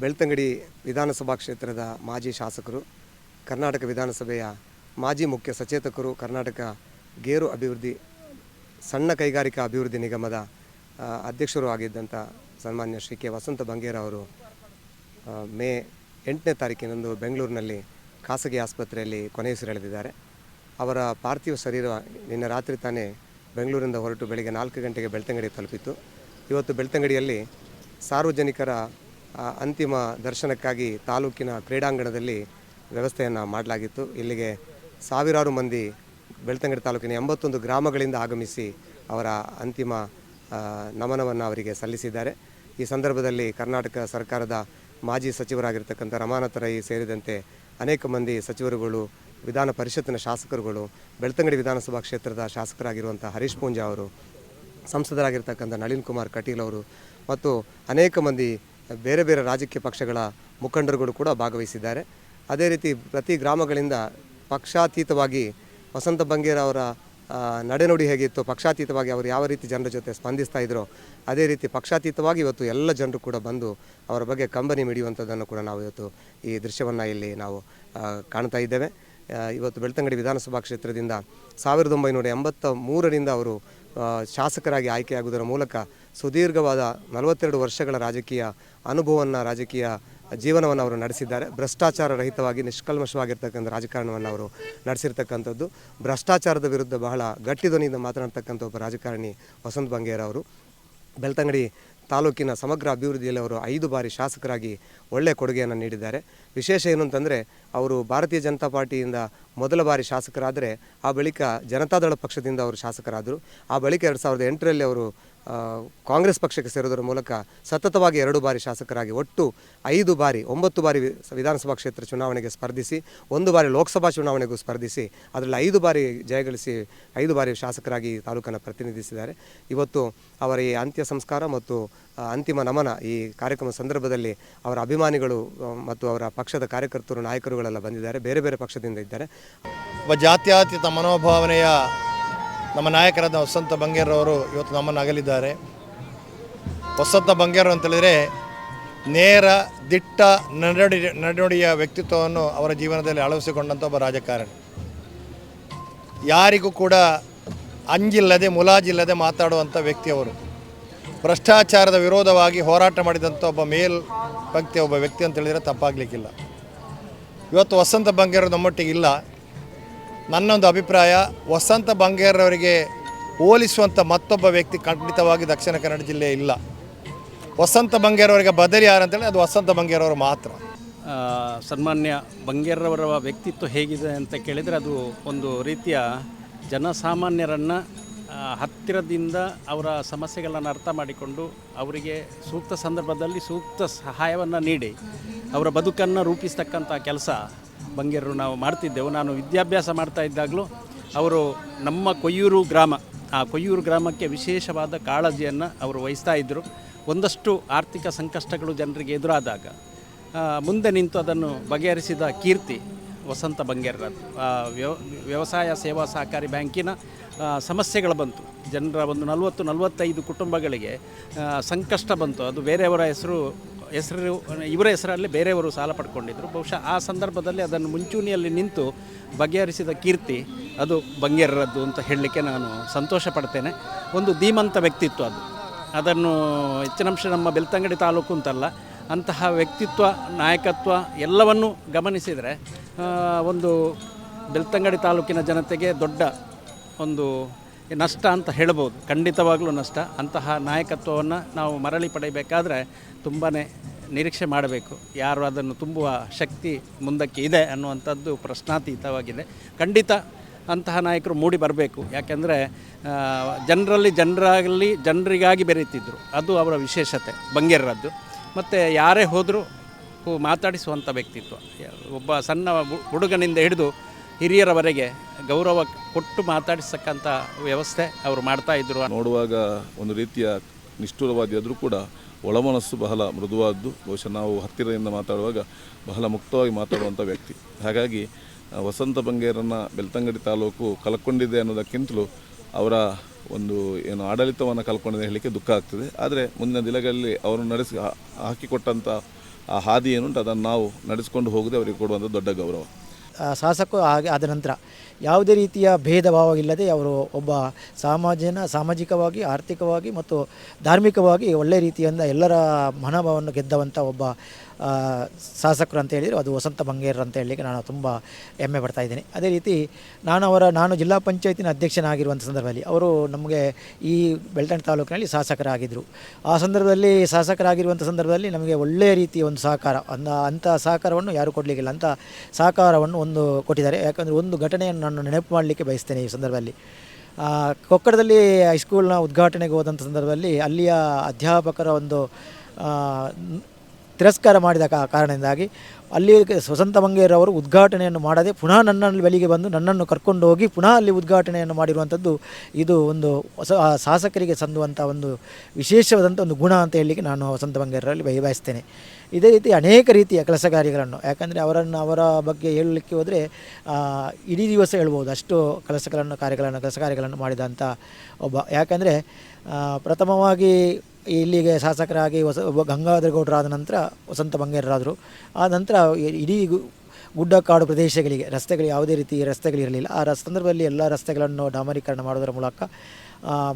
ಬೆಳ್ತಂಗಡಿ ವಿಧಾನಸಭಾ ಕ್ಷೇತ್ರದ ಮಾಜಿ ಶಾಸಕರು, ಕರ್ನಾಟಕ ವಿಧಾನಸಭೆಯ ಮಾಜಿ ಮುಖ್ಯ ಸಚೇತಕರು, ಕರ್ನಾಟಕ ಗೇರು ಅಭಿವೃದ್ಧಿ, ಸಣ್ಣ ಕೈಗಾರಿಕಾ ಅಭಿವೃದ್ಧಿ ನಿಗಮದ ಅಧ್ಯಕ್ಷರು ಆಗಿದ್ದಂಥ ಸನ್ಮಾನ್ಯ ಶ್ರೀ ಕೆ ವಸಂತ ಬಂಗೇರ ಅವರು ಮೇ ಎಂಟನೇ ತಾರೀಕಿನಂದು ಬೆಂಗಳೂರಿನಲ್ಲಿ ಖಾಸಗಿ ಆಸ್ಪತ್ರೆಯಲ್ಲಿ ಕೊನೆಯುಸಿರೆಳೆದಿದ್ದಾರೆ ಅವರ ಪಾರ್ಥಿವ ಶರೀರ ನಿನ್ನೆ ರಾತ್ರಿ ತಾನೇ ಬೆಂಗಳೂರಿಂದ ಹೊರಟು ಬೆಳಗ್ಗೆ ನಾಲ್ಕು ಗಂಟೆಗೆ ಬೆಳ್ತಂಗಡಿ ತಲುಪಿತ್ತು. ಇವತ್ತು ಬೆಳ್ತಂಗಡಿಯಲ್ಲಿ ಸಾರ್ವಜನಿಕರ ಅಂತಿಮ ದರ್ಶನಕ್ಕಾಗಿ ತಾಲೂಕಿನ ಕ್ರೀಡಾಂಗಣದಲ್ಲಿ ವ್ಯವಸ್ಥೆಯನ್ನು ಮಾಡಲಾಗಿತ್ತು. ಇಲ್ಲಿಗೆ ಸಾವಿರಾರು ಮಂದಿ ಬೆಳ್ತಂಗಡಿ ತಾಲೂಕಿನ ಎಂಬತ್ತೊಂದು ಗ್ರಾಮಗಳಿಂದ ಆಗಮಿಸಿ ಅವರ ಅಂತಿಮ ನಮನವನ್ನು ಅವರಿಗೆ ಸಲ್ಲಿಸಿದ್ದಾರೆ. ಈ ಸಂದರ್ಭದಲ್ಲಿ ಕರ್ನಾಟಕ ಸರ್ಕಾರದ ಮಾಜಿ ಸಚಿವರಾಗಿರ್ತಕ್ಕಂಥ ರಮಾನಾಥ ರೈ ಸೇರಿದಂತೆ ಅನೇಕ ಮಂದಿ ಸಚಿವರುಗಳು, ವಿಧಾನ ಪರಿಷತ್ತಿನ ಶಾಸಕರುಗಳು, ಬೆಳ್ತಂಗಡಿ ವಿಧಾನಸಭಾ ಕ್ಷೇತ್ರದ ಶಾಸಕರಾಗಿರುವಂಥ ಹರೀಶ್ ಪೂಂಜಾ ಅವರು, ಸಂಸದರಾಗಿರ್ತಕ್ಕಂಥ ನಳಿನ್ ಕುಮಾರ್ ಕಟೀಲ್ ಅವರು ಮತ್ತು ಅನೇಕ ಮಂದಿ ಬೇರೆ ಬೇರೆ ರಾಜಕೀಯ ಪಕ್ಷಗಳ ಮುಖಂಡರುಗಳು ಕೂಡ ಭಾಗವಹಿಸಿದ್ದಾರೆ. ಅದೇ ರೀತಿ ಪ್ರತಿ ಗ್ರಾಮಗಳಿಂದ ಪಕ್ಷಾತೀತವಾಗಿ ವಸಂತ ಬಂಗೇರ ಅವರ ನಡೆನುಡಿ ಹೇಗಿತ್ತು ಪಕ್ಷಾತೀತವಾಗಿ ಅವರು ಯಾವ ರೀತಿ ಜನರ ಜೊತೆ ಸ್ಪಂದಿಸ್ತಾ ಇದ್ರೋ, ಅದೇ ರೀತಿ ಪಕ್ಷಾತೀತವಾಗಿ ಇವತ್ತು ಎಲ್ಲ ಜನರು ಕೂಡ ಬಂದು ಅವರ ಬಗ್ಗೆ ಕಂಬನಿ ಮಿಡಿಯುವಂಥದ್ದನ್ನು ಕೂಡ ನಾವು ಇವತ್ತು ಈ ದೃಶ್ಯವನ್ನು ಇಲ್ಲಿ ನಾವು ಕಾಣ್ತಾ ಇದ್ದೇವೆ. ಇವತ್ತು ಬೆಳ್ತಂಗಡಿ ವಿಧಾನಸಭಾ ಕ್ಷೇತ್ರದಿಂದ ಸಾವಿರದ ಒಂಬೈನೂರ ಎಂಬತ್ತ ಮೂರರಿಂದ ಅವರು ಶಾಸಕರಾಗಿ ಆಯ್ಕೆಯಾಗುವುದರ ಮೂಲಕ ಸುದೀರ್ಘವಾದ ನಲವತ್ತೆರಡು ವರ್ಷಗಳ ರಾಜಕೀಯ ಅನುಭವವನ್ನು ರಾಜಕೀಯ ಜೀವನವನ್ನು ಅವರು ನಡೆಸಿದ್ದಾರೆ. ಭ್ರಷ್ಟಾಚಾರ ರಹಿತವಾಗಿ ನಿಷ್ಕಲ್ಮಶವಾಗಿರ್ತಕ್ಕಂಥ ರಾಜಕಾರಣವನ್ನು ಅವರು ನಡೆಸಿರ್ತಕ್ಕಂಥದ್ದು. ಭ್ರಷ್ಟಾಚಾರದ ವಿರುದ್ಧ ಬಹಳ ಗಟ್ಟಿ ಧ್ವನಿಯಿಂದ ಮಾತನಾಡ್ತಕ್ಕಂಥ ಒಬ್ಬ ರಾಜಕಾರಣಿ ವಸಂತ್ ಬಂಗೇರ ಅವರು. ಬೆಳ್ತಂಗಡಿ ತಾಲೂಕಿನ ಸಮಗ್ರ ಅಭಿವೃದ್ಧಿಯಲ್ಲಿ ಅವರು ಐದು ಬಾರಿ ಶಾಸಕರಾಗಿ ಒಳ್ಳೆಯ ಕೊಡುಗೆಯನ್ನು ನೀಡಿದ್ದಾರೆ. ವಿಶೇಷ ಏನು ಅಂತಂದರೆ, ಅವರು ಭಾರತೀಯ ಜನತಾ ಪಾರ್ಟಿಯಿಂದ ಮೊದಲ ಬಾರಿ ಶಾಸಕರಾದರೆ, ಆ ಬಳಿಕ ಜನತಾದಳ ಪಕ್ಷದಿಂದ ಅವರು ಶಾಸಕರಾದರು. ಆ ಬಳಿಕ ಎರಡು ಸಾವಿರದ ಎಂಟರಲ್ಲಿ ಅವರು ಕಾಂಗ್ರೆಸ್ ಪಕ್ಷಕ್ಕೆ ಸೇರೋದರ ಮೂಲಕ ಸತತವಾಗಿ ಎರಡು ಬಾರಿ ಶಾಸಕರಾಗಿ, ಒಟ್ಟು ಐದು ಬಾರಿ, ಒಂಬತ್ತು ಬಾರಿ ವಿಧಾನಸಭಾ ಕ್ಷೇತ್ರ ಚುನಾವಣೆಗೆ ಸ್ಪರ್ಧಿಸಿ, ಒಂದು ಬಾರಿ ಲೋಕಸಭಾ ಚುನಾವಣೆಗೂ ಸ್ಪರ್ಧಿಸಿ, ಅದರಲ್ಲಿ ಐದು ಬಾರಿ ಜಯಗಳಿಸಿ ಐದು ಬಾರಿ ಶಾಸಕರಾಗಿ ತಾಲೂಕನ್ನು ಪ್ರತಿನಿಧಿಸಿದ್ದಾರೆ. ಇವತ್ತು ಅವರ ಈ ಅಂತ್ಯ ಸಂಸ್ಕಾರ ಮತ್ತು ಅಂತಿಮ ನಮನ ಈ ಕಾರ್ಯಕ್ರಮ ಸಂದರ್ಭದಲ್ಲಿ ಅವರ ಅಭಿಮಾನಿಗಳು ಮತ್ತು ಅವರ ಪಕ್ಷದ ಕಾರ್ಯಕರ್ತರು, ನಾಯಕರುಗಳೆಲ್ಲ ಬಂದಿದ್ದಾರೆ, ಬೇರೆ ಬೇರೆ ಪಕ್ಷದಿಂದ ಇದ್ದಾರೆ. ಒಬ್ಬ ಜಾತ್ಯತೀತ ಮನೋಭಾವನೆಯ ನಮ್ಮ ನಾಯಕರಾದ ವಸಂತ ಬಂಗೇರವರು ಇವತ್ತು ನಮ್ಮನ್ನು ಅಗಲಿದ್ದಾರೆ. ವಸಂತ ಬಂಗೇರು ಅಂತೇಳಿದರೆ ನೇರ, ದಿಟ್ಟ ನಡೆ ನಡೆನುಡಿಯ ವ್ಯಕ್ತಿತ್ವವನ್ನು ಅವರ ಜೀವನದಲ್ಲಿ ಅಳವಡಿಸಿಕೊಂಡಂಥ ಒಬ್ಬ ರಾಜಕಾರಣಿ. ಯಾರಿಗೂ ಕೂಡ ಅಂಜಿಲ್ಲದೆ, ಮುಲಾಜಿಲ್ಲದೆ ಮಾತಾಡುವಂಥ ವ್ಯಕ್ತಿ ಅವರು. ಭ್ರಷ್ಟಾಚಾರದ ವಿರೋಧವಾಗಿ ಹೋರಾಟ ಮಾಡಿದಂಥ ಒಬ್ಬ ಮೇಲ್ ವ್ಯಕ್ತಿ ಒಬ್ಬ ವ್ಯಕ್ತಿ ಅಂತ ಹೇಳಿದರೆ ತಪ್ಪಾಗಲಿಕ್ಕಿಲ್ಲ. ಇವತ್ತು ವಸಂತ ಬಂಗೇರ ನಮ್ಮೊಟ್ಟಿಗೆ ಇಲ್ಲ. ನನ್ನೊಂದು ಅಭಿಪ್ರಾಯ, ವಸಂತ ಬಂಗೇರವರಿಗೆ ಹೋಲಿಸುವಂಥ ಮತ್ತೊಬ್ಬ ವ್ಯಕ್ತಿ ಖಂಡಿತವಾಗಿ ದಕ್ಷಿಣ ಕನ್ನಡ ಜಿಲ್ಲೆ ಇಲ್ಲ. ವಸಂತ ಬಂಗೇರವರಿಗೆ ಬದಲಿ ಯಾರಂತೇಳಿ ಅದು ವಸಂತ ಬಂಗೇರವರು ಮಾತ್ರ. ಸನ್ಮಾನ್ಯ ಬಂಗೇರವರ ವ್ಯಕ್ತಿತ್ವ ಹೇಗಿದೆ ಅಂತ ಕೇಳಿದರೆ ಅದು ಒಂದು ರೀತಿಯ ಜನಸಾಮಾನ್ಯರನ್ನು ಹತ್ತಿರದಿಂದ ಅವರ ಸಮಸ್ಯೆಗಳನ್ನು ಅರ್ಥ ಮಾಡಿಕೊಂಡು ಅವರಿಗೆ ಸೂಕ್ತ ಸಂದರ್ಭದಲ್ಲಿ ಸೂಕ್ತ ಸಹಾಯವನ್ನು ನೀಡಿ ಅವರ ಬದುಕನ್ನು ರೂಪಿಸ್ತಕ್ಕಂಥ ಕೆಲಸ ಬಂಗೇರರು ನಾವು ಮಾಡ್ತಿದ್ದೆವು. ನಾನು ವಿದ್ಯಾಭ್ಯಾಸ ಮಾಡ್ತಾ ಇದ್ದಾಗಲೂ ಅವರು ನಮ್ಮ ಕೊಯ್ಯೂರು ಗ್ರಾಮ, ಆ ಕೊಯ್ಯೂರು ಗ್ರಾಮಕ್ಕೆ ವಿಶೇಷವಾದ ಕಾಳಜಿಯನ್ನು ಅವರು ವಹಿಸ್ತಾ ಇದ್ದರು ಒಂದಷ್ಟು ಆರ್ಥಿಕ ಸಂಕಷ್ಟಗಳು ಜನರಿಗೆ ಎದುರಾದಾಗ ಮುಂದೆ ನಿಂತು ಅದನ್ನು ಬಗೆಹರಿಸಿದ ಕೀರ್ತಿ ವಸಂತ ಬಂಗೇರದ್ದು ವ್ಯವ, ವ್ಯವಸಾಯ ಸೇವಾ ಸಹಕಾರಿ ಬ್ಯಾಂಕಿನ ಸಮಸ್ಯೆಗಳು ಬಂತು. ಜನರ ಒಂದು ನಲವತ್ತು, ನಲವತ್ತೈದು ಕುಟುಂಬಗಳಿಗೆ ಸಂಕಷ್ಟ ಬಂತು. ಅದು ಬೇರೆಯವರ ಹೆಸರು ಹೆಸರು, ಇವರ ಹೆಸರಲ್ಲಿ ಬೇರೆಯವರು ಸಾಲ ಪಡ್ಕೊಂಡಿದ್ದರು ಬಹುಶಃ ಆ ಸಂದರ್ಭದಲ್ಲಿ ಅದನ್ನು ಮುಂಚೂಣಿಯಲ್ಲಿ ನಿಂತು ಬಗೆಹರಿಸಿದ ಕೀರ್ತಿ ಅದು ಬಂಗೇರರದ್ದು ಅಂತ ಹೇಳಲಿಕ್ಕೆ ನಾನು ಸಂತೋಷ ಪಡ್ತೇನೆ. ಒಂದು ಧೀಮಂತ ವ್ಯಕ್ತಿತ್ವ ಅದು. ಅದನ್ನು ಹೆಚ್ಚಿನಂಶ ನಮ್ಮ ಬೆಳ್ತಂಗಡಿ ತಾಲೂಕು ಅಂತಲ್ಲ, ಅಂತಹ ವ್ಯಕ್ತಿತ್ವ, ನಾಯಕತ್ವ ಎಲ್ಲವನ್ನು ಗಮನಿಸಿದರೆ ಒಂದು ಬೆಳ್ತಂಗಡಿ ತಾಲೂಕಿನ ಜನತೆಗೆ ದೊಡ್ಡ ಒಂದು ನಷ್ಟ ಅಂತ ಹೇಳ್ಬೋದು. ಖಂಡಿತವಾಗಲೂ ನಷ್ಟ. ಅಂತಹ ನಾಯಕತ್ವವನ್ನು ನಾವು ಮರಳಿ ಪಡೆಯಬೇಕಾದ್ರೆ ತುಂಬಾ ನಿರೀಕ್ಷೆ ಮಾಡಬೇಕು. ಯಾರು ಅದನ್ನು ತುಂಬುವ ಶಕ್ತಿ ಮುಂದಕ್ಕೆ ಇದೆ ಅನ್ನುವಂಥದ್ದು ಪ್ರಶ್ನಾತೀತವಾಗಿದೆ. ಖಂಡಿತ ಅಂತಹ ನಾಯಕರು ಮೂಡಿ ಬರಬೇಕು. ಯಾಕೆಂದರೆ ಜನರಲ್ಲಿ ಜನರಾಗಲಿ, ಜನರಿಗಾಗಿ ಬೆರೀತಿದ್ರು ಅದು ಅವರ ವಿಶೇಷತೆ ಬಂಗೇರದ್ದು ಮತ್ತು ಯಾರೇ ಹೋದರೂ ಮಾತಾಡಿಸುವಂಥ ವ್ಯಕ್ತಿತ್ವ. ಒಬ್ಬ ಸಣ್ಣ ಹುಡುಗನಿಂದ ಹಿಡಿದು ಹಿರಿಯರವರೆಗೆ ಗೌರವ ಕೊಟ್ಟು ಮಾತಾಡಿಸ್ತಕ್ಕಂಥ ವ್ಯವಸ್ಥೆ ಅವರು ಮಾಡ್ತಾ ಇದ್ರು. ನೋಡುವಾಗ ಒಂದು ರೀತಿಯ ನಿಷ್ಠುರವಾದಿಯಾದರೂ ಕೂಡ ಒಳಮನಸ್ಸು ಬಹಳ ಮೃದುವಾದ್ದು. ಬಹುಶಃ ನಾವು ಹತ್ತಿರದಿಂದ ಮಾತಾಡುವಾಗ ಬಹಳ ಮುಕ್ತವಾಗಿ ಮಾತಾಡುವಂಥ ವ್ಯಕ್ತಿ. ಹಾಗಾಗಿ ವಸಂತ ಬಂಗೇರನ್ನು ಬೆಳ್ತಂಗಡಿ ತಾಲೂಕು ಕಲ್ಕೊಂಡಿದೆ ಅನ್ನೋದಕ್ಕಿಂತಲೂ ಅವರ ಒಂದು ಏನು ಆಡಳಿತವನ್ನು ಕಲ್ಕೊಂಡಿದೆ ಹೇಳಲಿಕ್ಕೆ ದುಃಖ ಆಗ್ತದೆ. ಆದರೆ ಮುಂದಿನ ದಿನಗಳಲ್ಲಿ ಅವರು ನಡೆಸಿ ಹಾಕಿಕೊಟ್ಟಂಥ ಆ ಹಾದಿ ಏನುಂಟು ಅದನ್ನು ನಾವು ನಡೆಸಿಕೊಂಡು ಹೋಗೋದೇ ಅವರಿಗೆ ಕೊಡುವಂಥ ದೊಡ್ಡ ಗೌರವ. ಆ, ಹಾಗೆ ಆದ ನಂತರ ಯಾವುದೇ ರೀತಿಯ ಭೇದ ಭಾವವಿಲ್ಲದೆ ಅವರು ಒಬ್ಬ ಸಾಮಾಜಿನ ಸಾಮಾಜಿಕವಾಗಿ ಆರ್ಥಿಕವಾಗಿ ಮತ್ತು ಧಾರ್ಮಿಕವಾಗಿ ಒಳ್ಳೆಯ ರೀತಿಯಿಂದ ಎಲ್ಲರ ಮನೋಭಾವವನ್ನು ಗೆದ್ದವಂಥ ಒಬ್ಬ ಶಾಸಕರು ಅಂತ ಹೇಳಿದರೆ. ಅದು ವಸಂತ ಬಂಗೇರ್ ಅಂತ ಹೇಳಲಿಕ್ಕೆ ನಾನು ತುಂಬ ಹೆಮ್ಮೆ ಪಡ್ತಾ ಇದ್ದೀನಿ. ಅದೇ ರೀತಿ ನಾನು ಅವರ ನಾನು ಜಿಲ್ಲಾ ಪಂಚಾಯತಿನ ಅಧ್ಯಕ್ಷನಾಗಿರುವಂಥ ಸಂದರ್ಭದಲ್ಲಿ ಅವರು ನಮಗೆ ಈ ಬೆಳ್ತಂಡ್ ತಾಲೂಕಿನಲ್ಲಿ ಶಾಸಕರಾಗಿದ್ದರು. ಆ ಸಂದರ್ಭದಲ್ಲಿ ಶಾಸಕರಾಗಿರುವಂಥ ಸಂದರ್ಭದಲ್ಲಿ ನಮಗೆ ಒಳ್ಳೆಯ ರೀತಿಯ ಒಂದು ಸಹಕಾರ ಅಂಥ ಸಹಕಾರವನ್ನು ಯಾರೂ ಕೊಡಲಿಕ್ಕಿಲ್ಲ. ಅಂಥ ಸಹಕಾರವನ್ನು ಒಂದು ಕೊಟ್ಟಿದ್ದಾರೆ. ಯಾಕಂದರೆ ಒಂದು ಘಟನೆಯನ್ನು ನಾನು ನೆನಪು ಮಾಡಲಿಕ್ಕೆ ಬಯಸ್ತೇನೆ ಈ ಸಂದರ್ಭದಲ್ಲಿ. ಕೊಕ್ಕಡದಲ್ಲಿ ಹೈಸ್ಕೂಲ್ನ ಉದ್ಘಾಟನೆಗೆ ಹೋದಂಥ ಸಂದರ್ಭದಲ್ಲಿ ಅಲ್ಲಿಯ ಅಧ್ಯಾಪಕರ ಒಂದು ತಿರಸ್ಕಾರ ಮಾಡಿದ ಕಾರಣದಿಂದಾಗಿ ಅಲ್ಲಿ ಸ್ವಸಂತ ಮಂಗೇರವರು ಉದ್ಘಾಟನೆಯನ್ನು ಮಾಡದೆ ಪುನಃ ನನ್ನಲ್ಲಿ ಬೆಳಿಗ್ಗೆ ಬಂದು ನನ್ನನ್ನು ಕರ್ಕೊಂಡು ಹೋಗಿ ಪುನಃ ಅಲ್ಲಿ ಉದ್ಘಾಟನೆಯನ್ನು ಮಾಡಿರುವಂಥದ್ದು ಇದು ಒಂದು ಶಾಸಕರಿಗೆ ಸಂದುವಂಥ ಒಂದು ವಿಶೇಷವಾದಂಥ ಒಂದು ಗುಣ ಅಂತ ಹೇಳಲಿಕ್ಕೆ ನಾನು ವಸಂತ ಮಂಗೇರರಲ್ಲಿ ಬಯ, ಬಯಸ್ತೇನೆ. ಇದೇ ರೀತಿ ಅನೇಕ ರೀತಿಯ ಕೆಲಸ ಕಾರ್ಯಗಳನ್ನು, ಯಾಕಂದರೆ ಅವರನ್ನು ಅವರ ಬಗ್ಗೆ ಹೇಳಲಿಕ್ಕೆ ಹೋದರೆ ಇಡೀ ದಿವಸ ಹೇಳ್ಬೋದು ಅಷ್ಟು ಕೆಲಸಗಳನ್ನು, ಕಾರ್ಯಗಳನ್ನು, ಕೆಲಸ ಕಾರ್ಯಗಳನ್ನು ಮಾಡಿದಂಥ ಒಬ್ಬ. ಯಾಕಂದರೆ ಪ್ರಥಮವಾಗಿ ಇಲ್ಲಿಗೆ ಶಾಸಕರಾಗಿ ಹೊಸ ಗಂಗಾಧರ ಗೌಡರಾದ ನಂತರ ವಸಂತ ಬಂಗೇರರಾದರು. ಆ ನಂತರ ಇಡೀ ಗುಡ್ಡ ಕಾಡು ಪ್ರದೇಶಗಳಿಗೆ ರಸ್ತೆಗಳು ಯಾವುದೇ ರೀತಿ ರಸ್ತೆಗಳಿರಲಿಲ್ಲ ಆ ಸಂದರ್ಭದಲ್ಲಿ ಎಲ್ಲ ರಸ್ತೆಗಳನ್ನು ಡಾಮರೀಕರಣ ಮಾಡೋದರ ಮೂಲಕ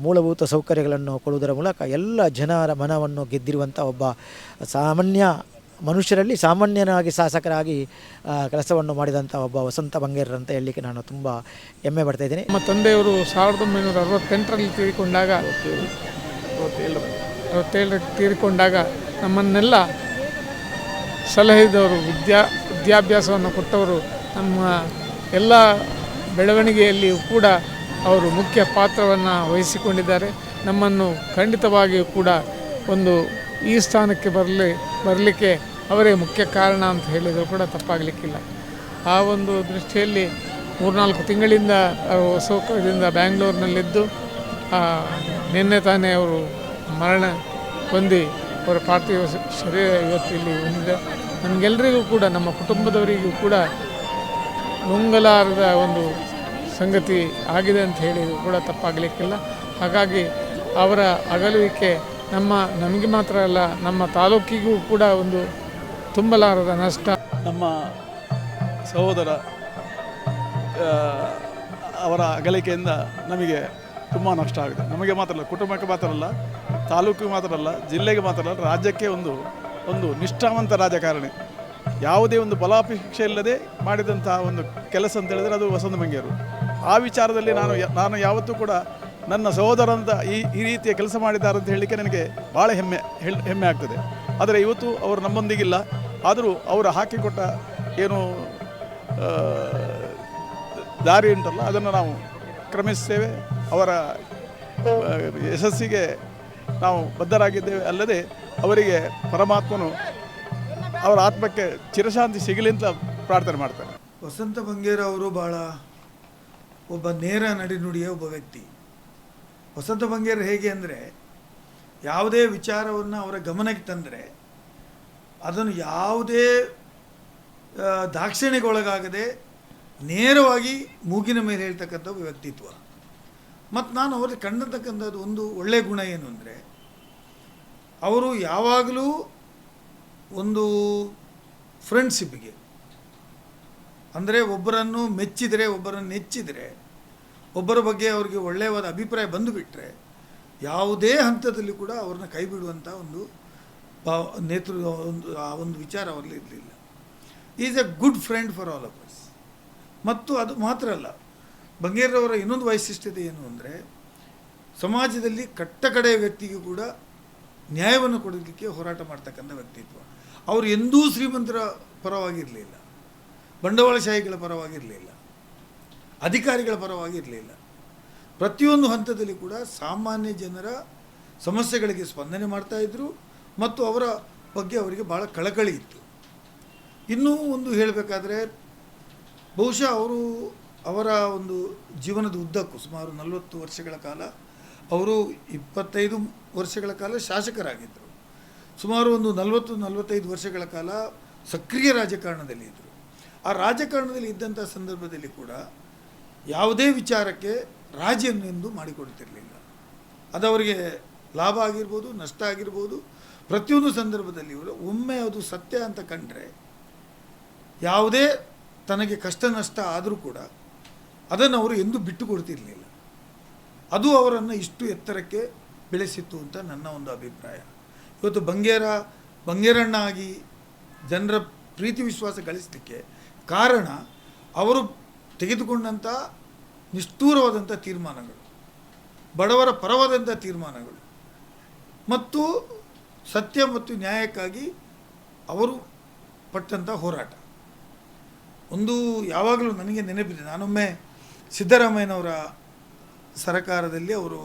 ಮೂಲಭೂತ ಸೌಕರ್ಯಗಳನ್ನು ಕೊಡುವುದರ ಮೂಲಕ ಎಲ್ಲ ಜನರ ಮನವನ್ನು ಗೆದ್ದಿರುವಂಥ ಒಬ್ಬ ಸಾಮಾನ್ಯ ಮನುಷ್ಯರಲ್ಲಿ ಸಾಮಾನ್ಯನಾಗಿ ಶಾಸಕರಾಗಿ ಕೆಲಸವನ್ನು ಮಾಡಿದಂಥ ಒಬ್ಬ ವಸಂತ ಬಂಗೇರರ್ ಅಂತ ಹೇಳಲಿಕ್ಕೆ ನಾನು ತುಂಬ ಹೆಮ್ಮೆ ಪಡ್ತಾ ಇದ್ದೀನಿ. ನಮ್ಮ ತಂದೆಯವರು ಸಾವಿರದ ಒಂಬೈನೂರ ಅರವತ್ತೆಂಟರಲ್ಲಿ ತೀರಿಕೊಂಡಾಗ ಅರವತ್ತೇಳರಲ್ಲಿ ತೀರಿಕೊಂಡಾಗ ನಮ್ಮನ್ನೆಲ್ಲ ಸಲಹಿದವರು, ವಿದ್ಯಾ, ವಿದ್ಯಾಭ್ಯಾಸವನ್ನು ಕೊಟ್ಟವರು, ನಮ್ಮ ಎಲ್ಲ ಬೆಳವಣಿಗೆಯಲ್ಲಿಯೂ ಕೂಡ ಅವರು ಮುಖ್ಯ ಪಾತ್ರವನ್ನು ವಹಿಸಿಕೊಂಡಿದ್ದಾರೆ. ನಮ್ಮನ್ನು ಖಂಡಿತವಾಗಿಯೂ ಕೂಡ ಒಂದು ಈ ಸ್ಥಾನಕ್ಕೆ ಬರಲಿ, ಬರಲಿಕ್ಕೆ ಅವರೇ ಮುಖ್ಯ ಕಾರಣ ಅಂತ ಹೇಳಿದರೂ ಕೂಡ ತಪ್ಪಾಗಲಿಕ್ಕಿಲ್ಲ. ಆ ಒಂದು ದೃಷ್ಟಿಯಲ್ಲಿ ಮೂರ್ನಾಲ್ಕು ತಿಂಗಳಿಂದ ಅವರು ಬ್ಯಾಂಗ್ಳೂರಿನಲ್ಲಿದ್ದು ನಿನ್ನೆ ತಾನೇ ಅವರು ಮರಣ ಹೊಂದಿ ಅವರ ಪಾರ್ಥಿವ ಶರೀರ ಇವತ್ತು ಇಲ್ಲಿ ಹೊಂದಿದೆ. ನಮಗೆಲ್ಲರಿಗೂ ಕೂಡ, ನಮ್ಮ ಕುಟುಂಬದವರಿಗೂ ಕೂಡ ನುಂಗಲಾರದ ಒಂದು ಸಂಗತಿ ಆಗಿದೆ ಅಂತ ಹೇಳಿ ಕೂಡ ತಪ್ಪಾಗಲಿಕ್ಕಿಲ್ಲ. ಹಾಗಾಗಿ ಅವರ ಅಗಲುವಿಕೆ ನಮ್ಮ, ನಮಗೆ ಮಾತ್ರ ಅಲ್ಲ, ನಮ್ಮ ತಾಲೂಕಿಗೂ ಕೂಡ ಒಂದು ತುಂಬಲಾರದ ನಷ್ಟ. ನಮ್ಮ ಸಹೋದರ ಅವರ ಅಗಲಿಕೆಯಿಂದ ನಮಗೆ ತುಂಬ ನಷ್ಟ ಆಗಿದೆ. ನಮಗೆ ಮಾತ್ರ ಅಲ್ಲ, ಕುಟುಂಬಕ್ಕೆ ಮಾತ್ರ ಅಲ್ಲ ತಾಲೂಕಿಗೆ ಮಾತ್ರ ಅಲ್ಲ, ಜಿಲ್ಲೆಗೆ ಮಾತ್ರ ಅಲ್ಲ, ರಾಜ್ಯಕ್ಕೆ ಒಂದು ಒಂದು ನಿಷ್ಠಾವಂತ ರಾಜಕಾರಣಿ. ಯಾವುದೇ ಒಂದು ಫಲಾಪೇಕ್ಷೆ ಇಲ್ಲದೆ ಮಾಡಿದಂತಹ ಒಂದು ಕೆಲಸ ಅಂತ ಹೇಳಿದರೆ ಅದು ವಸಂತ ಮಂಗೇರು ಆ ವಿಚಾರದಲ್ಲಿ ನಾನು ನಾನು ಯಾವತ್ತೂ ಕೂಡ ನನ್ನ ಸಹೋದರಂತ ಈ ಈ ರೀತಿಯ ಕೆಲಸ ಮಾಡಿದ್ದಾರೆ ಅಂತ ಹೇಳಲಿಕ್ಕೆ ನನಗೆ ಭಾಳ ಹೆಮ್ಮೆ ಹೆಮ್ಮೆ ಆಗ್ತದೆ. ಆದರೆ ಇವತ್ತು ಅವರು ನಮ್ಮೊಂದಿಗಿಲ್ಲ. ಆದರೂ ಅವರು ಹಾಕಿಕೊಟ್ಟ ಏನು ದಾರಿ ಉಂಟಲ್ಲ, ಅದನ್ನು ನಾವು ಕ್ರಮಿಸ್ತೇವೆ ಅವರ ಯಶಸ್ಸಿಗೆ ನಾವು ಬದ್ಧರಾಗಿದ್ದೇವೆ ಅಲ್ಲದೆ ಅವರಿಗೆ ಪರಮಾತ್ಮನು ಅವರ ಆತ್ಮಕ್ಕೆ ಚಿರಶಾಂತಿ ಸಿಗಲಿ ಅಂತ ಪ್ರಾರ್ಥನೆ ಮಾಡ್ತಾರೆ ವಸಂತ ಬಂಗೇರ ಅವರು ಭಾಳ ಒಬ್ಬ ನೇರ ನಡಿನುಡಿಯ ಒಬ್ಬ ವ್ಯಕ್ತಿ. ವಸಂತ ಬಂಗೇರ್ ಹೇಗೆ ಅಂದರೆ ಯಾವುದೇ ವಿಚಾರವನ್ನು ಅವರ ಗಮನಕ್ಕೆ ತಂದರೆ ಅದನ್ನು ಯಾವುದೇ ದಾಕ್ಷಿಣ್ಯಗೊಳಗಾಗದೆ ನೇರವಾಗಿ ಮೂಗಿನ ಮೇಲೆ ಹೇಳ್ತಕ್ಕಂಥ ವ್ಯಕ್ತಿತ್ವ. ಮತ್ತು ನಾನು ಅವರಲ್ಲಿ ಕಂಡತಕ್ಕಂಥದ್ದು ಒಂದು ಒಳ್ಳೆಯ ಗುಣ ಏನು ಅಂದರೆ, ಅವರು ಯಾವಾಗಲೂ ಒಂದು ಫ್ರೆಂಡ್ಶಿಪ್ಗೆ ಅಂದರೆ ಒಬ್ಬರನ್ನು ಮೆಚ್ಚಿದರೆ, ಒಬ್ಬರನ್ನು ನೆಚ್ಚಿದರೆ, ಒಬ್ಬರ ಬಗ್ಗೆ ಅವರಿಗೆ ಒಳ್ಳೆಯವಾದ ಅಭಿಪ್ರಾಯ ಬಂದುಬಿಟ್ರೆ, ಯಾವುದೇ ಹಂತದಲ್ಲಿ ಕೂಡ ಅವ್ರನ್ನ ಕೈ ಬಿಡುವಂಥ ಒಂದು ಭಾವ ನೇತೃತ್ವ ಒಂದು, ಆ ಒಂದು ವಿಚಾರ ಅವರಲ್ಲಿ ಇರಲಿಲ್ಲ is a good friend for all of us ಮತ್ತು ಅದು ಮಾತ್ರ ಅಲ್ಲ ಬಂಗೇರವರ ಇನ್ನೊಂದು ವೈಶಿಷ್ಟ್ಯತೆ ಏನು ಅಂದರೆ, ಸಮಾಜದಲ್ಲಿ ಕಟ್ಟ ಕಡೆಯ ವ್ಯಕ್ತಿಗೂ ಕೂಡ ನ್ಯಾಯವನ್ನು ಕೊಡಲಿಕ್ಕೆ ಹೋರಾಟ ಮಾಡ್ತಕ್ಕಂಥ ವ್ಯಕ್ತಿತ್ವ. ಅವರು ಎಂದೂ ಶ್ರೀಮಂತರ ಪರವಾಗಿರಲಿಲ್ಲ. ಬಂಡವಾಳಶಾಹಿಗಳ ಪರವಾಗಿರಲಿಲ್ಲ. ಅಧಿಕಾರಿಗಳ ಪರವಾಗಿರಲಿಲ್ಲ. ಪ್ರತಿಯೊಂದು ಹಂತದಲ್ಲಿ ಕೂಡ ಸಾಮಾನ್ಯ ಜನರ ಸಮಸ್ಯೆಗಳಿಗೆ ಸ್ಪಂದನೆ ಮಾಡ್ತಾಯಿದ್ರು ಮತ್ತು ಅವರ ಬಗ್ಗೆ ಅವರಿಗೆ ಭಾಳ ಕಳಕಳಿ ಇತ್ತು. ಇನ್ನೂ ಒಂದು ಹೇಳಬೇಕಾದ್ರೆ, ಬಹುಶಃ ಅವರು ಅವರ ಒಂದು ಜೀವನದ ಉದ್ದಕ್ಕೂ ಸುಮಾರು ನಲವತ್ತು ವರ್ಷಗಳ ಕಾಲ ಅವರು ಇಪ್ಪತ್ತೈದು ವರ್ಷಗಳ ಕಾಲ ಶಾಸಕರಾಗಿದ್ದರು. ಸುಮಾರು ಒಂದು ನಲವತ್ತು, ನಲವತ್ತೈದು ವರ್ಷಗಳ ಕಾಲ ಸಕ್ರಿಯ ರಾಜಕಾರಣದಲ್ಲಿ ಇದ್ದರು. ಆ ರಾಜಕಾರಣದಲ್ಲಿ ಇದ್ದಂಥ ಸಂದರ್ಭದಲ್ಲಿ ಕೂಡ ಯಾವುದೇ ವಿಚಾರಕ್ಕೆ ರಾಜಿಯನ್ನು ಎಂದು ಮಾಡಿಕೊಡ್ತಿರಲಿಲ್ಲ ಅದು ಅವರಿಗೆ ಲಾಭ ಆಗಿರ್ಬೋದು, ನಷ್ಟ ಆಗಿರ್ಬೋದು, ಪ್ರತಿಯೊಂದು ಸಂದರ್ಭದಲ್ಲಿ ಇವರು ಒಮ್ಮೆ ಅದು ಸತ್ಯ ಅಂತ ಕಂಡ್ರೆ ಯಾವುದೇ ತನಗೆ ಕಷ್ಟ, ನಷ್ಟ ಆದರೂ ಕೂಡ ಅದನ್ನು ಅವರು ಎಂದೂ ಬಿಟ್ಟು ಕೊಡ್ತಿರಲಿಲ್ಲ. ಅದು ಅವರನ್ನು ಇಷ್ಟು ಎತ್ತರಕ್ಕೆ ಬೆಳೆಸಿತ್ತು ಅಂತ ನನ್ನ ಒಂದು ಅಭಿಪ್ರಾಯ. ಇವತ್ತು ಬಂಗೇರ ಬಂಗೇರಣ್ಣ ಆಗಿ ಜನರ ಪ್ರೀತಿ ವಿಶ್ವಾಸ ಗಳಿಸಲಿಕ್ಕೆ ಕಾರಣ ಅವರು ತೆಗೆದುಕೊಂಡಂಥ ನಿಷ್ಠೂರವಾದಂಥ ತೀರ್ಮಾನಗಳು, ಬಡವರ ಪರವಾದಂಥ ತೀರ್ಮಾನಗಳು ಮತ್ತು ಸತ್ಯ ಮತ್ತು ನ್ಯಾಯಕ್ಕಾಗಿ ಅವರು ಪಟ್ಟಂಥ ಹೋರಾಟ. ಒಂದು ಯಾವಾಗಲೂ ನನಗೆ ನೆನಪಿದೆ, ನಾನೊಮ್ಮೆ ಸಿದ್ದರಾಮಯ್ಯನವರ ಸರಕಾರದಲ್ಲಿ ಅವರು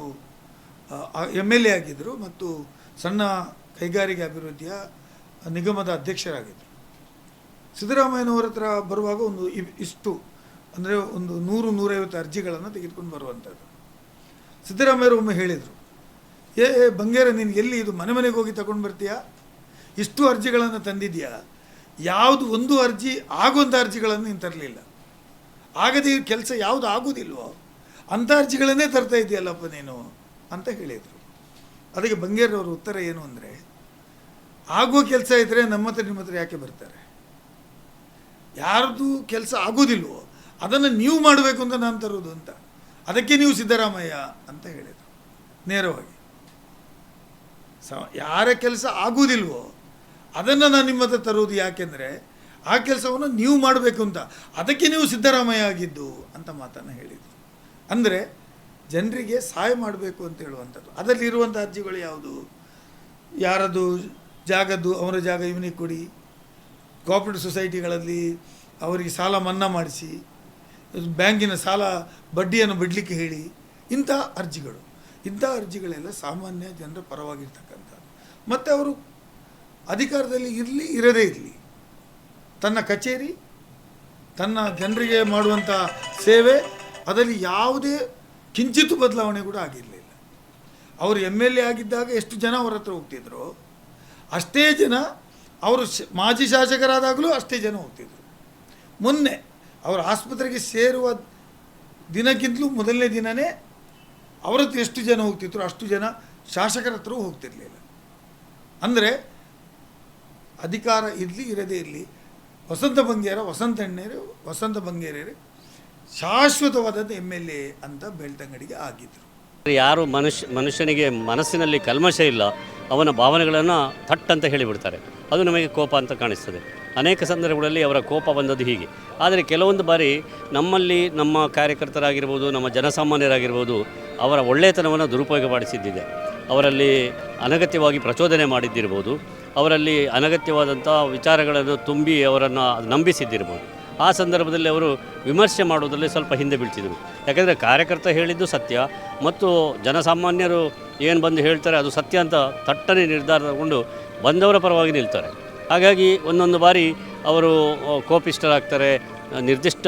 ಎಂ ಎಲ್ ಎ ಆಗಿದ್ದರು ಮತ್ತು ಸಣ್ಣ ಕೈಗಾರಿಕೆ ಅಭಿವೃದ್ಧಿಯ ನಿಗಮದ ಅಧ್ಯಕ್ಷರಾಗಿದ್ದರು. ಸಿದ್ದರಾಮಯ್ಯನವರ ಹತ್ರ ಬರುವಾಗ ಒಂದು ಇಷ್ಟು, ಅಂದರೆ ಒಂದು ನೂರು, ನೂರೈವತ್ತು ಅರ್ಜಿಗಳನ್ನು ತೆಗೆದುಕೊಂಡು ಬರುವಂಥದ್ದು. ಸಿದ್ದರಾಮಯ್ಯರು ಒಮ್ಮೆ ಹೇಳಿದರು, ಏ ಬಂಗೇರ, ನೀನು ಎಲ್ಲಿ ಇದು ಮನೆ ಮನೆಗೆ ಹೋಗಿ ತಗೊಂಡು ಬರ್ತೀಯಾ? ಇಷ್ಟು ಅರ್ಜಿಗಳನ್ನು ತಂದಿದೆಯಾ ಯಾವುದು ಒಂದು ಅರ್ಜಿ ಆಗುವಂಥ ಅರ್ಜಿಗಳನ್ನು ನೀನು ತರಲಿಲ್ಲ. ಆಗದೆ ಕೆಲಸ ಯಾವುದು ಆಗೋದಿಲ್ವೋ ಅಂಥ ಅರ್ಜಿಗಳನ್ನೇ ತರ್ತಾ ಇದೆಯಲ್ಲಪ್ಪ ನೀನು ಅಂತ ಹೇಳಿದರು. ಅದಕ್ಕೆ ಬಂಗೇರವ್ರ ಉತ್ತರ ಏನು ಅಂದರೆ ಆಗುವ ಕೆಲಸ ಇದ್ದರೆ ನಮ್ಮ ಹತ್ರ ನಿಮ್ಮ ಹತ್ರ ಯಾಕೆ ಬರ್ತಾರೆ? ಯಾರ್ದು ಕೆಲಸ ಆಗೋದಿಲ್ವೋ, ಅದನ್ನು ನೀವು ಮಾಡಬೇಕು ಅಂತ ನಾನು ತರೋದು ಅಂತ. ಅದಕ್ಕೆ ನೀವು ಸಿದ್ದರಾಮಯ್ಯ ಅಂತ ಹೇಳಿದರು, ನೇರವಾಗಿ. ಸ, ಯಾರ ಕೆಲಸ ಆಗುವುದಿಲ್ವೋ ಅದನ್ನು ನಾನು ನಿಮ್ಮ ಹತ್ರ ತರೋದು ಯಾಕೆಂದರೆ ಆ ಕೆಲಸವನ್ನು ನೀವು ಮಾಡಬೇಕು ಅಂತ. ಅದಕ್ಕೆ ನೀವು ಸಿದ್ದರಾಮಯ್ಯ ಆಗಿದ್ದು ಅಂತ ಮಾತನ್ನು ಹೇಳಿದರು. ಅಂದರೆ ಜನರಿಗೆ ಸಹಾಯ ಮಾಡಬೇಕು ಅಂತ ಹೇಳುವಂಥದ್ದು. ಅದರಲ್ಲಿರುವಂಥ ಅರ್ಜಿಗಳು ಯಾವುದು? ಯಾರದು ಜಾಗದ್ದು, ಅವರ ಜಾಗ ಇವನಿಗೆ ಕೊಡಿ. ಕೋಆಪ್ರೇಟಿವ್ ಸೊಸೈಟಿಗಳಲ್ಲಿ ಅವರಿಗೆ ಸಾಲ ಮನ್ನಾ ಮಾಡಿಸಿ, ಬ್ಯಾಂಕಿನ ಸಾಲ ಬಡ್ಡಿಯನ್ನು ಬಿಡಲಿಕ್ಕೆ ಹೇಳಿ, ಇಂಥ ಅರ್ಜಿಗಳು. ಇಂಥ ಅರ್ಜಿಗಳೆಲ್ಲ ಸಾಮಾನ್ಯ ಜನರ ಪರವಾಗಿರ್ತಕ್ಕಂಥದ್ದು. ಮತ್ತು ಅವರು ಅಧಿಕಾರದಲ್ಲಿ ಇರಲಿ, ಇರದೇ ಇರಲಿ. ತನ್ನ ಕಚೇರಿ, ತನ್ನ ಜನರಿಗೆ ಮಾಡುವಂಥ ಸೇವೆ, ಅದರಲ್ಲಿ ಯಾವುದೇ ಕಿಂಚಿತ್ ಬದಲಾವಣೆ ಕೂಡ ಆಗಿರಲಿಲ್ಲ. ಅವರು ಎಂ ಎಲ್ ಎ ಆಗಿದ್ದಾಗ ಎಷ್ಟು ಜನ ಅವರ ಹತ್ರ ಹೋಗ್ತಿದ್ರು? ಅಷ್ಟೇ ಜನ ಅವರು ಮಾಜಿ ಶಾಸಕರಾದಾಗಲೂ ಅಷ್ಟೇ ಜನ ಹೋಗ್ತಿದ್ರು. ಮೊನ್ನೆ ಅವರು ಆಸ್ಪತ್ರೆಗೆ ಸೇರುವ ದಿನಕ್ಕಿಂತಲೂ ಮೊದಲನೇ ದಿನವೇ ಅವ್ರ ಹತ್ರ ಎಷ್ಟು ಜನ ಹೋಗ್ತಿದ್ರು? ಅಷ್ಟು ಜನ ಶಾಸಕರ ಹತ್ರ ಹೋಗ್ತಿರಲಿಲ್ಲ. ಅಂದರೆ ಅಧಿಕಾರ ಇರಲಿ, ಇರದೇ ಇರಲಿ ವಸಂತ ಬಂಗೇರ, ವಸಂತ ಎಣ್ಣೇರು, ವಸಂತ ಬಂಗೇರಿಯರು ಶಾಶ್ವತವಾದದ್ದು ಎಂ ಎಲ್ ಎ ಅಂತ ಬೆಳ್ತಂಗಡಿಗೆ ಆಗಿದ್ದರು ಯಾರು ಮನುಷ್ಯ, ಮನುಷ್ಯನಿಗೆ ಮನಸ್ಸಿನಲ್ಲಿ ಕಲ್ಮಶ ಇಲ್ಲ, ಅವನ ಭಾವನೆಗಳನ್ನು ಥಟ್ ಅಂತ ಹೇಳಿಬಿಡ್ತಾರೆ. ಅದು ನಮಗೆ ಕೋಪ ಅಂತ ಕಾಣಿಸ್ತದೆ. ಅನೇಕ ಸಂದರ್ಭಗಳಲ್ಲಿ ಅವರ ಕೋಪ ಬಂದದ್ದು ಹೀಗೆ. ಆದರೆ ಕೆಲವೊಂದು ಬಾರಿ ನಮ್ಮಲ್ಲಿ ನಮ್ಮ ಕಾರ್ಯಕರ್ತರಾಗಿರ್ಬೋದು, ನಮ್ಮ ಜನಸಾಮಾನ್ಯರಾಗಿರ್ಬೋದು, ಅವರ ಒಳ್ಳೆಯತನವನ್ನು ದುರುಪಯೋಗ ಪಡಿಸಿದ್ದಿದೆ ಅವರಲ್ಲಿ ಅನಗತ್ಯವಾಗಿ ಪ್ರಚೋದನೆ ಮಾಡಿದ್ದಿರ್ಬೋದು. ಅವರಲ್ಲಿ ಅನಗತ್ಯವಾದಂಥ ವಿಚಾರಗಳನ್ನು ತುಂಬಿ ಅವರನ್ನು ನಂಬಿಸಿದ್ದಿರ್ಬೋದು. ಆ ಸಂದರ್ಭದಲ್ಲಿ ಅವರು ವಿಮರ್ಶೆ ಮಾಡುವುದರಲ್ಲಿ ಸ್ವಲ್ಪ ಹಿಂದೆ ಬೀಳ್ತಿದ್ರು ಯಾಕೆಂದರೆ ಕಾರ್ಯಕರ್ತ ಹೇಳಿದ್ದು ಸತ್ಯ, ಮತ್ತು ಜನಸಾಮಾನ್ಯರು ಏನು ಬಂದು ಹೇಳ್ತಾರೆ ಅದು ಸತ್ಯ ಅಂತ ತಟ್ಟನೆ ನಿರ್ಧಾರ ತಗೊಂಡು ಬಂದವರ ಪರವಾಗಿ ನಿಲ್ತಾರೆ. ಹಾಗಾಗಿ ಒಂದೊಂದು ಬಾರಿ ಅವರು ಕೋಪಿಷ್ಟರಾಗ್ತಾರೆ ನಿರ್ದಿಷ್ಟ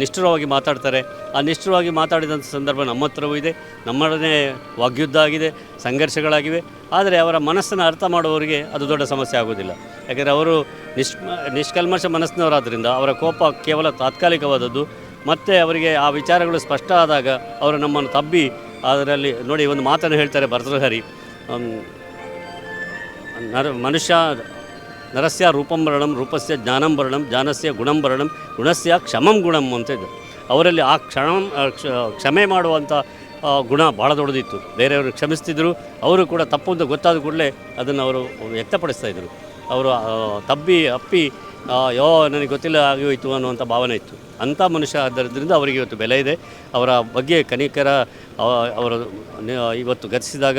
ನಿಷ್ಠುರವಾಗಿ ಮಾತಾಡ್ತಾರೆ. ಆ ನಿಷ್ಠುರವಾಗಿ ಮಾತಾಡಿದಂಥ ಸಂದರ್ಭ ನಮ್ಮ ಹತ್ರವೂ ಇದೆ. ನಮ್ಮೊಡನೆ ವಾಗ್ಯುದ್ಧ ಆಗಿದೆ, ಸಂಘರ್ಷಗಳಾಗಿವೆ. ಆದರೆ ಅವರ ಮನಸ್ಸನ್ನು ಅರ್ಥ ಮಾಡುವವರಿಗೆ ಅದು ದೊಡ್ಡ ಸಮಸ್ಯೆ ಆಗೋದಿಲ್ಲ ಯಾಕೆಂದರೆ ಅವರು ನಿಷ್, ನಿಷ್ಕಲ್ಮಶ ಮನಸ್ಸಿನವರಾದ್ದರಿಂದ ಅವರ ಕೋಪ ಕೇವಲ ತಾತ್ಕಾಲಿಕವಾದದ್ದು. ಮತ್ತು ಅವರಿಗೆ ಆ ವಿಚಾರಗಳು ಸ್ಪಷ್ಟ ಆದಾಗ ಅವರು ನಮ್ಮನ್ನು ತಬ್ಬಿ ಅದರಲ್ಲಿ ನೋಡಿ ಒಂದು ಮಾತನ್ನು ಹೇಳ್ತಾರೆ ಭರ್ತೃಹರಿ. ನರ, ಮನುಷ್ಯ ನರಸ್ಯ ರೂಪಂ ವರ್ಣಂ ರೂಪಸ್ಯ ಜ್ಞಾನಂ ವರ್ಣಂ ಜ್ಞಾನಸ್ಯ ಗುಣಂ ವರ್ಣಂ ಗುಣಸ್ಯ ಕ್ಷಮಂ ಗುಣಂ ಅಂತ ಇದೆ. ಅವರಲ್ಲಿ ಆ ಕ್ಷಣ ಕ್ಷಮೆ ಮಾಡುವಂಥ ಗುಣ ಭಾಳ ದೊಡ್ಡದಿತ್ತು. ಬೇರೆಯವರು ಕ್ಷಮಿಸ್ತಿದ್ರು, ಅವರು ಕೂಡ ತಪ್ಪು ಅಂತ ಗೊತ್ತಾದ ಕೂಡಲೇ ಅದನ್ನು ಅವರು ವ್ಯಕ್ತಪಡಿಸ್ತಾ ಇದ್ದರು ಅವರು ತಬ್ಬಿ, ಅಪ್ಪಿ ಯೋ, ನನಗೆ ಗೊತ್ತಿಲ್ಲ ಆಗಿ ಹೋಯಿತು ಅನ್ನುವಂಥ ಭಾವನೆ ಇತ್ತು. ಅಂಥ ಮನುಷ್ಯ ಆದ್ದರಿಂದ ಅವರಿಗೆ ಇವತ್ತು ಬೆಲೆ ಇದೆ. ಅವರ ಬಗ್ಗೆ ಕನಿಕರ ಅವ- ಅವರು ಇವತ್ತು ಗತಿಸಿದಾಗ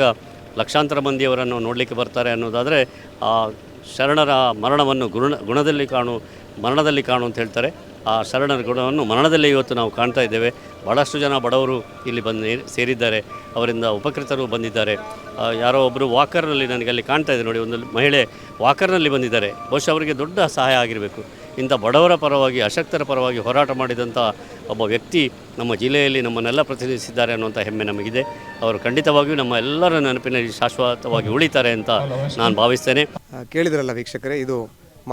ಲಕ್ಷಾಂತರ ಮಂದಿಯವರನ್ನು ನೋಡಲಿಕ್ಕೆ ಬರ್ತಾರೆ ಅನ್ನೋದಾದರೆ ಶರಣರ ಮರಣವನ್ನು ಗುಣ ಗುಣದಲ್ಲಿ ಕಾಣು, ಮರಣದಲ್ಲಿ ಕಾಣು ಅಂತ ಹೇಳ್ತಾರೆ. ಆ ಶರಣರ ಗುಣವನ್ನು ಮರಣದಲ್ಲಿ ಇವತ್ತು ನಾವು ಕಾಣ್ತಾ ಇದ್ದೇವೆ. ಭಾಳಷ್ಟು ಜನ ಬಡವರು ಇಲ್ಲಿ ಬಂದು ಸೇರಿದ್ದಾರೆ. ಅವರಿಂದ ಉಪಕೃತರು ಬಂದಿದ್ದಾರೆ. ಯಾರೋ ಒಬ್ಬರು ವಾಕರ್ನಲ್ಲಿ ನನಗೆ ಅಲ್ಲಿ ಕಾಣ್ತಾ ಇದೆ ನೋಡಿ, ಒಂದು ಮಹಿಳೆ ವಾಕರ್ನಲ್ಲಿ ಬಂದಿದ್ದಾರೆ. ಬಹುಶಃ ಅವರಿಗೆ ದೊಡ್ಡ ಸಹಾಯ ಆಗಿರಬೇಕು. ಇಂಥ ಬಡವರ ಪರವಾಗಿ ಅಶಕ್ತರ ಪರವಾಗಿ ಹೋರಾಟ ಮಾಡಿದಂಥ ಒಬ್ಬ ವ್ಯಕ್ತಿ ನಮ್ಮ ಜಿಲ್ಲೆಯಲ್ಲಿ ನಮ್ಮನ್ನೆಲ್ಲ ಪ್ರತಿನಿಧಿಸಿದ್ದಾರೆ ಅನ್ನುವಂಥ ಹೆಮ್ಮೆ ನಮಗಿದೆ. ಅವರು ಖಂಡಿತವಾಗಿಯೂ ನಮ್ಮ ಎಲ್ಲರ ನೆನಪಿನಲ್ಲಿ ಶಾಶ್ವತವಾಗಿ ಉಳಿತಾರೆ ಅಂತ ನಾನು ಭಾವಿಸ್ತೇನೆ. ಕೇಳಿದ್ರಲ್ಲ ವೀಕ್ಷಕರೇ ಇದು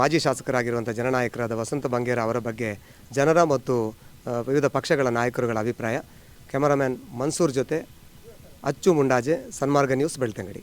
ಮಾಜಿ ಶಾಸಕರಾಗಿರುವಂಥ ಜನನಾಯಕರಾದ ವಸಂತ ಬಂಗೇರ ಅವರ ಬಗ್ಗೆ ಜನರ ಮತ್ತು ವಿವಿಧ ಪಕ್ಷಗಳ ನಾಯಕರುಗಳ ಅಭಿಪ್ರಾಯ. ಕ್ಯಾಮರಾಮ್ಯಾನ್ ಮನ್ಸೂರ್ ಜೊತೆ ಅಚ್ಚು ಮುಂಡಾಜೆ ಸನ್ಮಾರ್ಗ ನ್ಯೂಸ್ ಬೆಳ್ತಂಗಡಿ.